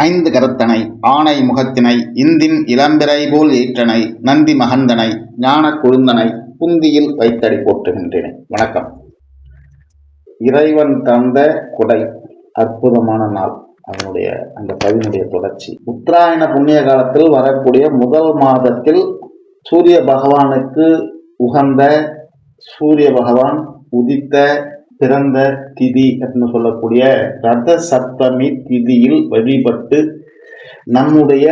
ஐந்து கரத்தனை ஆணை முகத்தினை இந்தின் இளம்பிறை போல் ஏற்றனை நந்தி மகந்தனை ஞான குழுந்தனை புந்தியில் வைத்தடி போற்றுகின்றேன். வணக்கம். இறைவன் தந்த கொடை அற்புதமான நாள். அதனுடைய அந்த பதினுடைய தொடர்ச்சி. உத்தராயண புண்ணிய காலத்தில் வரக்கூடிய முதல் மாதத்தில் சூரிய பகவானுக்கு உகந்த சூரிய பகவான் உதித்த பிறந்த திதி அப்படின்னு சொல்லக்கூடிய ரத சப்தமி திதியில் வழிபட்டு நம்முடைய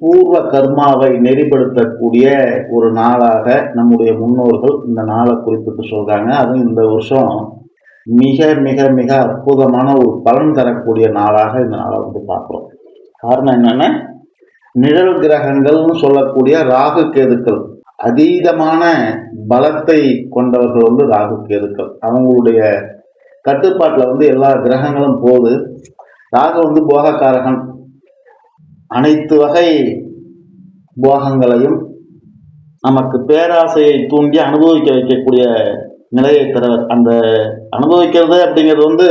பூர்வ கர்மாவை நெறிப்படுத்தக்கூடிய ஒரு நாளாக நம்முடைய முன்னோர்கள் இந்த நாளை குறிப்பிட்டு சொல்றாங்க. அதுவும் இந்த வருஷம் மிக மிக மிக அற்புதமான ஒரு பலன் தரக்கூடிய நாளாக இந்த நாளை வந்து பார்க்குறோம். காரணம் என்னென்னா நிழல் கிரகங்கள்னு சொல்லக்கூடிய ராகு கேதுக்கள் அதீதமான பலத்தை கொண்டவர்கள் வந்து ராகு கேதுக்கள். அவங்களுடைய கட்டுப்பாட்டில் வந்து எல்லா கிரகங்களும் போகுது. ராகு வந்து போகக்காரகன். அனைத்து வகை போகங்களையும் நமக்கு பேராசையை தூண்டி அனுபவிக்க வைக்கக்கூடிய நிலையை தருவர் அந்த அனுபவிக்கிறது அப்படிங்கிறது வந்து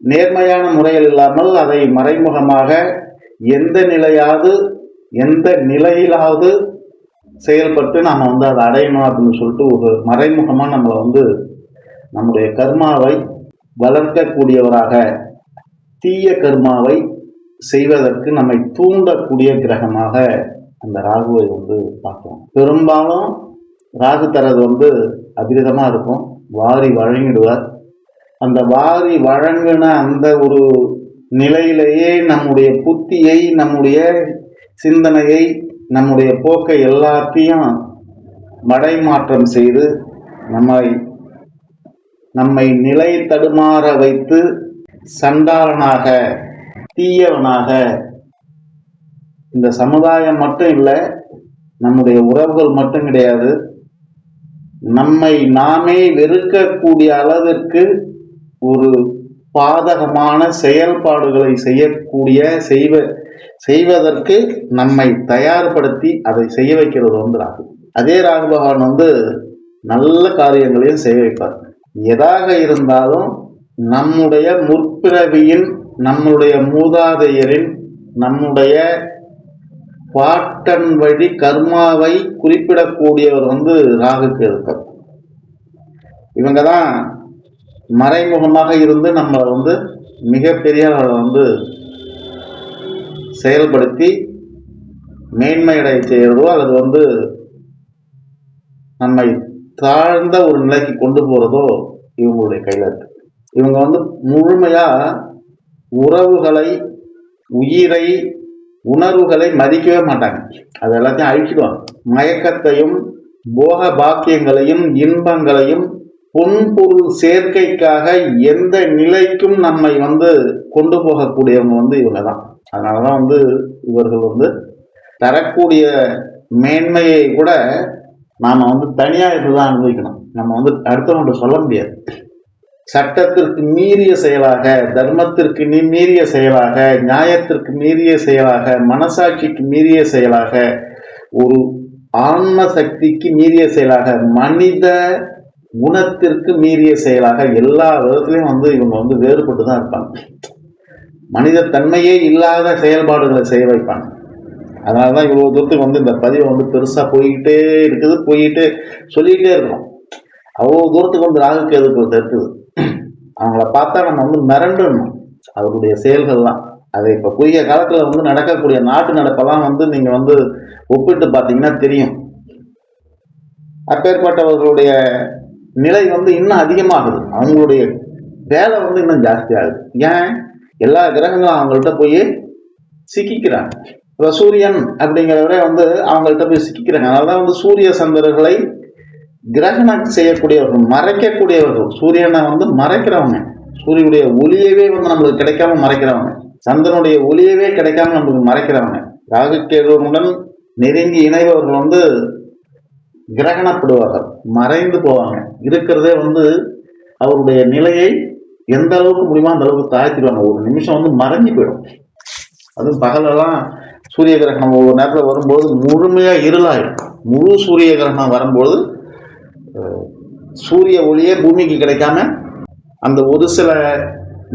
நேர்மையான முறையில் இல்லாமல் அதை மறைமுகமாக எந்த நிலையாவது எந்த நிலையிலாவது செயல்பட்டு நாம் வந்து அதை அடையணும் அப்படின்னு சொல்லிட்டு ஒரு மறைமுகமாக நம்மளை வந்து நம்முடைய கர்மாவை வளர்க்கக்கூடியவராக தீய கர்மாவை செய்வதற்கு நம்மை தூண்டக்கூடிய கிரகமாக அந்த ராகுவை வந்து பார்க்கலாம் பெரும்பாலும் ராகு தரது வந்து அபிரிதமாக இருக்கும். வாரி வழங்கிடுவார். அந்த வாரி வழங்கின அந்த ஒரு நிலையிலேயே நம்முடைய புத்தியை நம்முடைய சிந்தனையை நம்முடைய போக்கை எல்லாத்தையும் மடைமாற்றம் செய்து நம்மை நம்மை நிலை தடுமாற வைத்து சண்டாளனாக தீயவனாக இந்த சமுதாயம் மட்டும் இல்லை நம்முடைய உறவுகள் மட்டும் கிடையாது. நம்மை நாமே வெறுக்கக்கூடிய அளவிற்கு ஒரு பாதகமான செயல்பாடுகளை செய்யக்கூடிய செய்வ செய்வதற்கு நம்மை தயார்படுத்தி அதை செய்ய வைக்கிறது வந்து ராகு. அதே ராகு பகவான் வந்து நல்ல காரியங்களையும் செய்ய வைப்பார். எதாக இருந்தாலும் நம்முடைய முற்பிறவியின் நம்முடைய மூதாதையரின் நம்முடைய பாட்டன் வழி கர்மாவை குறிப்பிடக்கூடியவர் வந்து ராகுக்கு இருப்பார். இவங்க தான் மறைமுகமாக இருந்து நம்மளை வந்து மிகப்பெரிய வந்து செயல்படுத்தி மேன்மையடை செய்கிறதோ அல்லது வந்து நம்மை தாழ்ந்த ஒரு நிலைக்கு கொண்டு போகிறதோ இவங்களுடைய கையில் இருக்கு. இவங்க வந்து முழுமையாக உறவுகளை உயிரை உணர்வுகளை மதிக்கவே மாட்டாங்க. அது எல்லாத்தையும் அழிச்சிடுவாங்க. மயக்கத்தையும் போக பாக்கியங்களையும் இன்பங்களையும் பொன்பொருள் சேர்க்கைக்காக எந்த நிலைக்கும் நம்மை வந்து கொண்டு போகக்கூடியவங்க வந்து இவங்க தான். அதனால தான் வந்து இவர்கள் வந்து தரக்கூடிய மேன்மையை கூட நாம் வந்து தனியாக இதுதான் அனுபவிக்கணும். நம்ம வந்து அடுத்தவங்கள்ட்ட சொல்ல முடியாது. சட்டத்திற்கு மீறிய செயலாக தர்மத்திற்கு நீ- மீறிய செயலாக நியாயத்திற்கு மீறிய செயலாக மனசாட்சிக்கு மீறிய செயலாக ஒரு ஆன்ம சக்திக்கு மீறிய செயலாக மனித குணத்திற்கு மீறிய செயலாக எல்லா விதத்துலையும் வந்து இவங்க வந்து வேறுபட்டு தான் இருப்பாங்க. மனித தன்மையே இல்லாத செயல்பாடுகளை செய்ய வைப்பாங்க. அதனால தான் இவ்வளோ தூரத்துக்கு வந்து இந்த பதிவு வந்து பெருசாக போய்கிட்டே இருக்குது. போய்கிட்டே சொல்லிக்கிட்டே இருக்கணும். அவ்வளோ தூரத்துக்கு வந்து ராகு கேதுக்கள் இருக்குது அவங்கள பார்த்தா நம்ம வந்து மிரண்டணும். அவருடைய செயல்கள்லாம். அதை இப்போ குறுகிய காலத்தில் வந்து நடக்கக்கூடிய நாட்டு நடப்பெல்லாம் வந்து நீங்கள் வந்து ஒப்பிட்டு பார்த்தீங்கன்னா தெரியும். அப்பேற்பட்டவர்களுடைய நிலை வந்து இன்னும் அதிகமாகுது. அவங்களுடைய வேலை வந்து இன்னும் ஜாஸ்தி ஆகுது ஏன்? எல்லா கிரகங்களும் அவங்கள்ட்ட போய் சிக்கிக்கிறாங்க. இப்போ சூரியன் அப்படிங்கிறவரே வந்து அவங்கள்ட்ட போய் சிக்கிக்கிறாங்க. அதனால வந்து சூரிய சந்திரர்களை கிரகணம் செய்யக்கூடியவர்கள் மறைக்கக்கூடியவர்கள். சூரியனை வந்து மறைக்கிறவங்க. சூரியனுடைய ஒளியவே வந்து நம்மளுக்கு கிடைக்காம மறைக்கிறவங்க. சந்திரனுடைய ஒளியவே கிடைக்காம நம்மளுக்கு மறைக்கிறவங்க. ராகு நெருங்கி இணைபவர்கள் வந்து கிரகணப்படுவார்கள். மறைந்து போவாங்க. இருக்கிறதே வந்து அவருடைய நிலையை எந்த அளவுக்கு முடியுமோ அந்த அளவுக்கு தாழ்த்திடுவாங்க ஒரு நிமிஷம் வந்து மறைஞ்சு போயிடும். அதுவும் பகலெல்லாம் சூரிய கிரகணம் ஒவ்வொரு நேரத்தில் வரும்போது முழுமையாக இருளாயிடும். முழு சூரிய கிரகணம் வரும்போது சூரிய ஒளியே பூமிக்கு கிடைக்காம அந்த ஒரு சில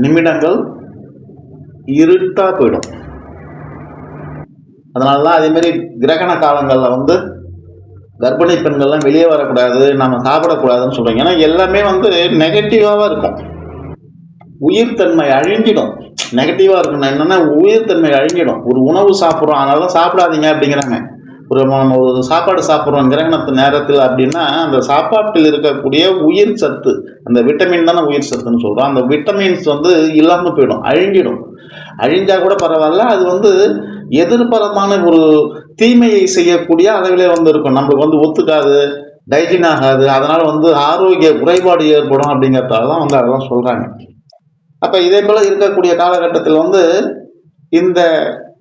நிமிடங்கள் இருட்டாக போயிடும். அதனால தான் அதேமாரி கிரகண காலங்களில் வந்து கர்ப்பிணி பெண்கள்லாம் வெளியே வரக்கூடாது நம்ம சாப்பிடக்கூடாதுன்னு சொல்றாங்க. ஏன்னா எல்லாமே வந்து நெகட்டிவாக இருக்கும். உயிர் தன்மை அழிஞ்சிடும். நெகட்டிவாக இருக்குன்னா என்னன்னா உயிர்த்தன்மை அழிஞ்சிடும். ஒரு உணவு சாப்பிட்றோம் அதனால தான் சாப்பிடாதீங்க அப்படிங்கிறாங்க. ஒரு நம்ம ஒரு சாப்பாடு சாப்பிட்றோம் கிரகணத்து நேரத்தில் அப்படின்னா அந்த சாப்பாட்டில் இருக்கக்கூடிய உயிர் சத்து அந்த விட்டமின் தானே உயிர் சத்துன்னு சொல்கிறோம் அந்த விட்டமின்ஸ் வந்து இல்லாமல் போயிடும் அழிஞ்சிடும். அழிஞ்சால் கூட பரவாயில்ல அது வந்து எதிர்பரமான ஒரு தீமையை செய்யக்கூடிய அளவிலே வந்து இருக்கும். நம்மளுக்கு வந்து ஒத்துக்காது டைஜின் ஆகாது அதனால் வந்து ஆரோக்கிய குறைபாடு ஏற்படும் அப்படிங்கிறதால தான் வந்து அதெல்லாம் சொல்கிறாங்க அப்ப இதே போல இருக்கக்கூடிய காலகட்டத்தில் வந்து இந்த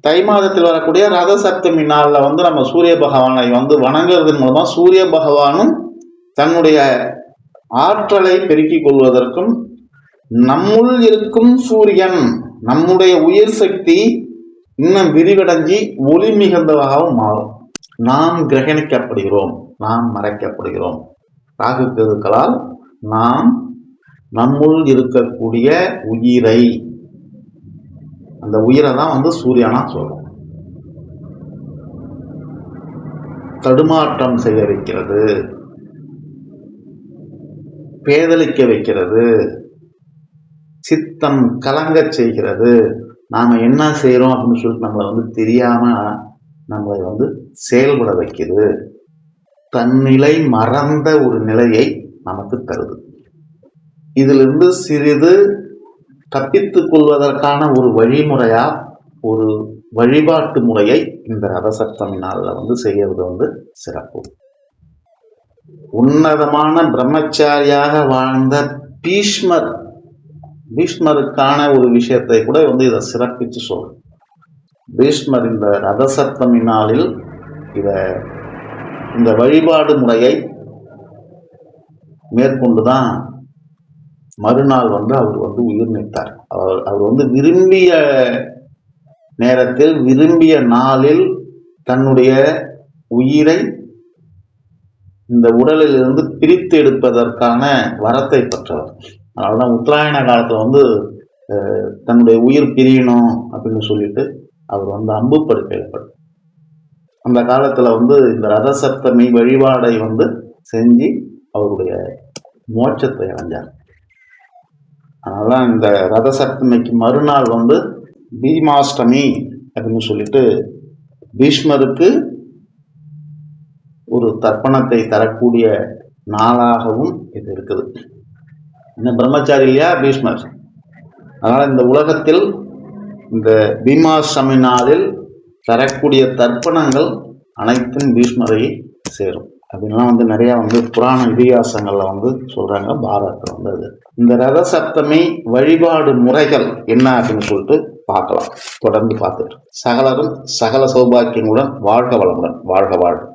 தை மாதத்தில் வரக்கூடிய ரத சப்தமி நாளில் வந்து நம்ம சூரிய பகவானை வந்து வணங்குறதன் மூலமா சூரிய பகவானும் தன்னுடைய ஆற்றலை பெருக்கிக் கொள்வதற்கும் நம்முள் இருக்கும் சூரியன் நம்முடைய உயிர் சக்தி இன்னும் விரிவடைஞ்சி ஒளி மிகுந்ததாகவும் மாறும். நாம் கிரகணிக்கப்படுகிறோம் நாம் மறைக்கப்படுகிறோம். ராகு கேதுக்களால் நாம் நம்முள் இருக்கக்கூடிய உயிரை. அந்த உயிரை தான் வந்து சூரியனா சொல்றோம். தடுமாற்றம் செய்ய வைக்கிறது. பேதலிக்க வைக்கிறது. சித்தம் கலங்கச் செய்கிறது. நாம் என்ன செய்கிறோம் அப்படின்னு சொல்லிட்டு நம்மளை வந்து தெரியாமல் நம்மளை வந்து செயல்பட வைக்கிறது தன்னிலை மறந்த ஒரு நிலையை நமக்கு தருது. இதிலிருந்து சிறிது தப்பித்துக் கொள்வதற்கான ஒரு வழிமுறையா ஒரு வழிபாட்டு முறையை இந்த ரதசப்தமி நாளில் வந்து செய்யறது வந்து சிறப்பு. உன்னதமான பிரம்மச்சாரியாக வாழ்ந்த பீஷ்மர் பீஷ்மருக்கான ஒரு விஷயத்தை கூட வந்து இதை சிறப்பித்து சொல்லும் பீஷ்மர் இந்த ரதசப்தமி நாளில் இத இந்த வழிபாடு முறையை மேற்கொண்டு தான் மறுநாள் வந்து அவர் வந்து உயிர் நீத்தார். அவர் அவர் வந்து விரும்பிய நேரத்தில் விரும்பிய நாளில் தன்னுடைய உயிரை இந்த உடலில் இருந்து பிரித்து எடுப்பதற்கான வரத்தை பெற்றவர். அதனால உத்தராயண காலத்தில் வந்து தன்னுடைய உயிர் பிரியணும் அப்படின்னு சொல்லிட்டு அவர் வந்து அம்பு படுக்கையில் அந்த காலத்தில் வந்து இந்த ரத சப்தமி வழிபாடை வந்து செஞ்சு அவருடைய மோட்சத்தை அடைஞ்சார். அதனால இந்த ரத சப்தமிக்கு மறுநாள் வந்து பீமாஷ்டமி அப்படின்னு சொல்லிட்டு பீஷ்மருக்கு ஒரு தர்ப்பணத்தை தரக்கூடிய நாளாகவும் இது இருக்குது. என்ன பிரம்மச்சாரி இல்லையா? பீஷ்மர். அதனால் இந்த உலகத்தில் இந்த பீமாஷ்டமி நாளில் தரக்கூடிய தர்ப்பணங்கள் அனைத்தும் பீஷ்மரை சேரும். அப்படின்லாம் வந்து நிறைய வந்து புராண இதிகாசங்களில் வந்து சொல்றாங்க பாரதத்தில் வந்து அது. இந்த ரத சப்தமி வழிபாடு முறைகள் என்ன அப்படின்னு சொல்லிட்டு பார்க்கலாம். தொடர்ந்து பார்த்துட்டு சகலரும் சகல சௌபாக்கியங்களுடன் வாழ்க வளமுடன். வாழ்க வாழ்க.